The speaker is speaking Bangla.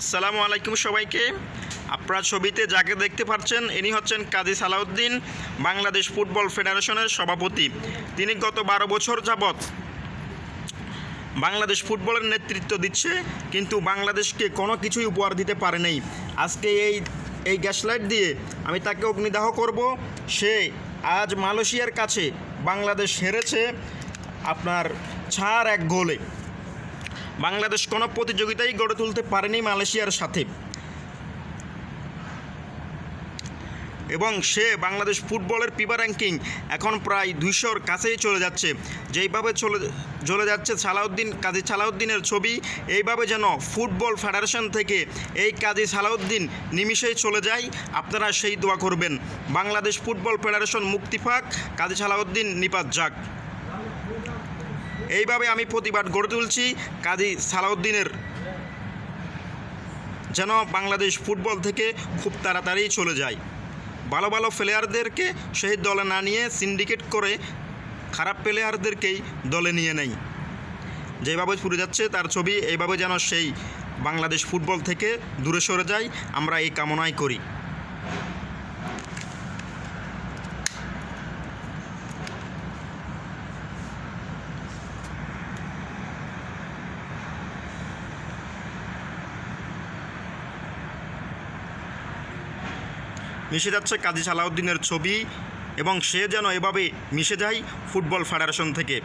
আসসালামু আলাইকুম সবাইকে। আপনারা ছবিতে যাকে দেখতে পাচ্ছেন, ইনি হচ্ছেন কাজী সালাউদ্দিন, বাংলাদেশ ফুটবল ফেডারেশনের সভাপতি। তিনি গত বারো বছর যাবৎ বাংলাদেশ ফুটবলের নেতৃত্ব দিচ্ছে, কিন্তু বাংলাদেশকে কোনো কিছুই উপহার দিতে পারে নাই। আজকে এই এই গ্যাসলাইট দিয়ে আমি তাকে অগ্নিদাহ করব। সে আজ মালয়েশিয়ার কাছে বাংলাদেশ হেরেছে আপনার ছাড় এক গোলে। বাংলাদেশ কোনো প্রতিযোগিতাই গড়ে তুলতে পারেনি মালয়েশিয়ার সাথে। এবং সে বাংলাদেশ ফুটবলের পিবা র্যাঙ্কিং এখন প্রায় দুইশোর কাছেই চলে যাচ্ছে। যেইভাবে চলে চলে যাচ্ছে সালাউদ্দিন, কাজী সালাউদ্দিনের ছবি, এইভাবে যেন ফুটবল ফেডারেশন থেকে এই কাজী সালাউদ্দিন নিমিষেই চলে যায়, আপনারা সেই দোয়া করবেন। বাংলাদেশ ফুটবল ফেডারেশন মুক্তি পাক, কাজী সালাউদ্দিন নিপাত যাক। এইভাবে আমি প্রতিবাদ গড়ে তুলছি। কাজী সালাউদ্দিনের যেন বাংলাদেশ ফুটবল থেকে খুব তাড়াতাড়ি চলে যায়। ভালো ভালো প্লেয়ারদেরকে সেই দলে না নিয়ে সিন্ডিকেট করে খারাপ প্লেয়ারদেরকেই দলে নিয়ে নেয় যেভাবে ফুরে যাচ্ছে তার ছবি, এইভাবে যেন সেই বাংলাদেশ ফুটবল থেকে দূরে সরে যায়, আমরা এই কামনাই করি। মিশে যাচ্ছে কাজী সালাউদ্দিনের ছবি এবং সে যেন এভাবে মিশে যায় ফুটবল ফেডারেশন থেকে।